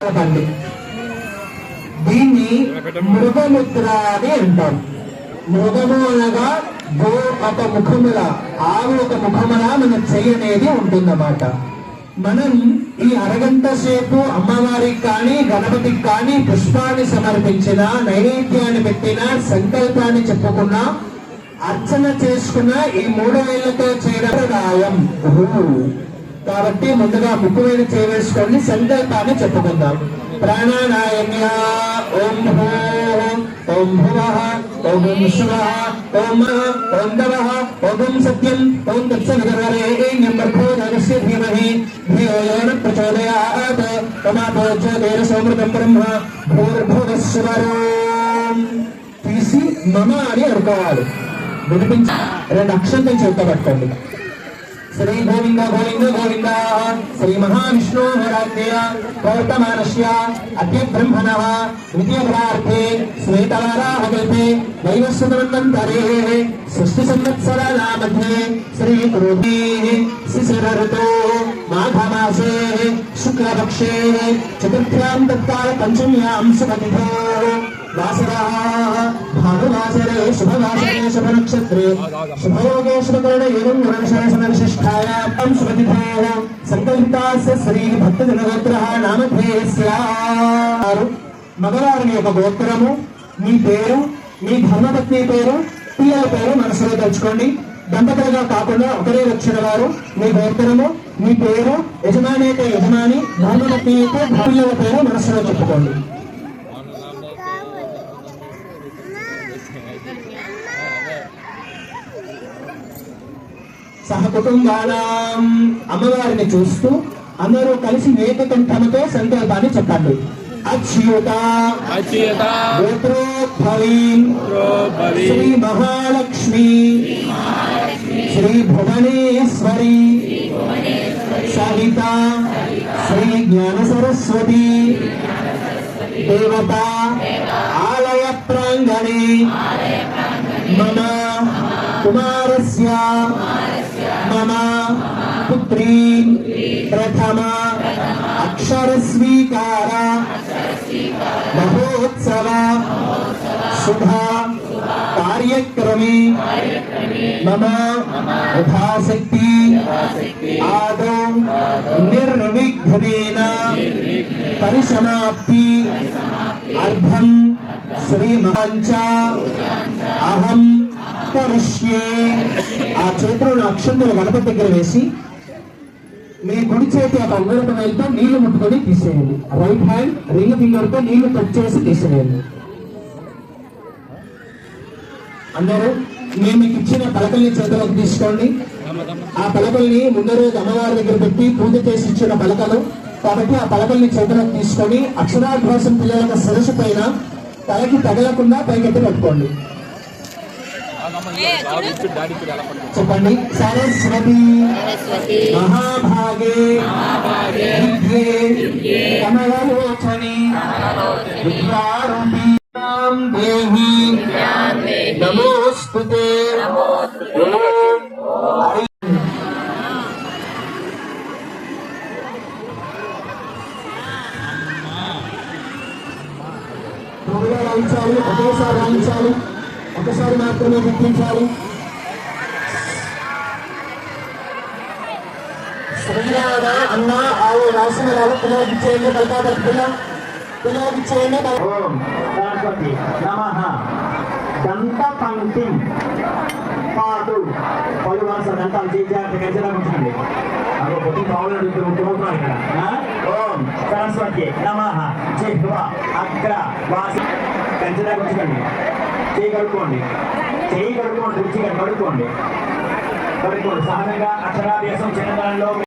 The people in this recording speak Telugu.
బండి దీన్ని మృగముద్ర అని అంటాం. మృగము అనగా గో ఒక ముఖముల ఆవు ఒక ముఖముల మన చెయ్యి అనేది ఉంటుందన్నమాట. మనం ఈ అరగంట సేపు అమ్మవారికి కానీ గణపతికి కానీ పుష్పాన్ని సమర్పించిన నైవేద్యాన్ని పెట్టిన సంకల్పాన్ని చెప్పుకున్నా అర్చన చేసుకున్న ఈ మూడు వేళ్ళతో చేయడం కాబట్టి ముందుగా ముక్కువేలు చేయవేసుకొని సంకల్పాన్ని చెప్పుకుందాం. ప్రాణానాయమ్య ఓం భూ ఓం భువ ఓం శివ ఓం ఓం దవ ఓం సత్యం ఓం తత్సవితరేణ్యం ధీమహి ధియో ప్రచోదయాత్ తమాపో జ్యోతిర్ బ్రహ్మ భూర్భువస్వరం. తీసి మమ అని అనుకోవాలి. వినిపించి రెండు అక్షంతం చేత పట్టుకోండి. శ్రీ గోవింద గోవింద గోవింద శ్రీ మహావిష్ణు రాజ్ఞయ వర్తమానస్య అద్య బ్రహ్మణ ద్వితీయ పదార్థే శ్వేతవారాహకల్పే వైవస్వతమంతరే సృష్టి సంవత్సరాల మధ్యే శ్రీ రోగి శిశిర ఋతో మాఘమాసే శుక్లపక్షే చతుర్థ్యాం తత్కాల పంచమ్యాం సుమతిథో భానువాసరే శుభవాసరే శుభనక్షత్రే శుభయోగే శుభకరణ సంకల్పితాస్య శ్రీ నామధేయస్యారు మగవారిని యొక్క గోత్రము మీ పేరు మీ ధర్మపత్ని పేరు పిల్లల పేరు మనసులో తలుచుకోండి దంపతులుగా కాకుండా ఒకరే వచ్చిన వారు మీ గోత్రము మీ పేరు యజమాని అయితే యజమాని ధర్మపత్ని అయితే పిల్లల పేరు మనసులో చెప్పుకోండి. సహకుటుంబానాం అమ్మవారిని చూస్తూ అందరూ కలిసి ఏకకంఠముతో సంకల్పాన్ని చెప్పండి. అచ్యుత అచ్యుత గోత్రోద్భవీం బలి శ్రీ మహాలక్ష్మి శ్రీ భువనేశ్వరి సహిత శ్రీ జ్ఞాన సరస్వతి దేవత ఆలయ ప్రాంగణే कुमारस्य मम पुत्री। प्रथम। अक्षरस्वीकार। महोत्सव। शुभा। कार्यक्रमे। मम यथाशक्ति आदौ निर्विघ्न परिसमाप्ति। अर्धं। श्रीमहञ्च अहम् ఆ చేతులను అక్షంతులు గణపతి దగ్గర వేసి మీ కుడి చేతి ఒక ఉంగరపు వేలుతో నీళ్ళు ముట్టుకొని తీసేయండి. రైట్ హ్యాండ్ రింగ్ ఫింగర్తో నీళ్ళు టచ్ చేసి తీసేయండి. అందరూ నేను మీకు ఇచ్చిన పలకల్ని చేతిలోకి తీసుకోండి. ఆ పలకల్ని ముందు రోజు అమ్మవారి దగ్గర పెట్టి పూజ చేసి ఇచ్చిన పలకలు. కాబట్టి ఆ పలకల్ని చేతిలోకి తీసుకొని అక్షరాభ్యాసం పిల్లల సరస్సు పైన తలకి తగలకుండా పైకెత్తి పెట్టుకోండి. చెప్పండి సరస్వతి మహాభాగే విద్యే కమలలోచని విద్యారూపీణాం దేహి నమోస్తుతే ఓం హరి త్వరగా రాయించాలి ఒకేసారి రాయించాలి ఒకసారి మాత్రమే గుర్తించాలి. శ్రీనాథ అన్న ఆవు రాసిన వాళ్ళు పిల్లలకి చేయండి బలకా పిల్ల పిల్లలకి చేయండి గణపతి నమ. దంత పంక్తి. పాటు పలు వరుస దంతాలు చేయాలి గంజలా ఉంచండి అదో పొద్దు కావాలని ఇక్కడ. సరస్వతి నమ. జిహ్వ అగ్ర వాసి. గంజలా ఉంచుకోండి చేయి కడుక్కోండి చేయి కడుక్కోండి రుచిగా కడుక్కోండి కడుక్కోండి సహజంగా అక్షరాభ్యాసం చిన్నతనంలో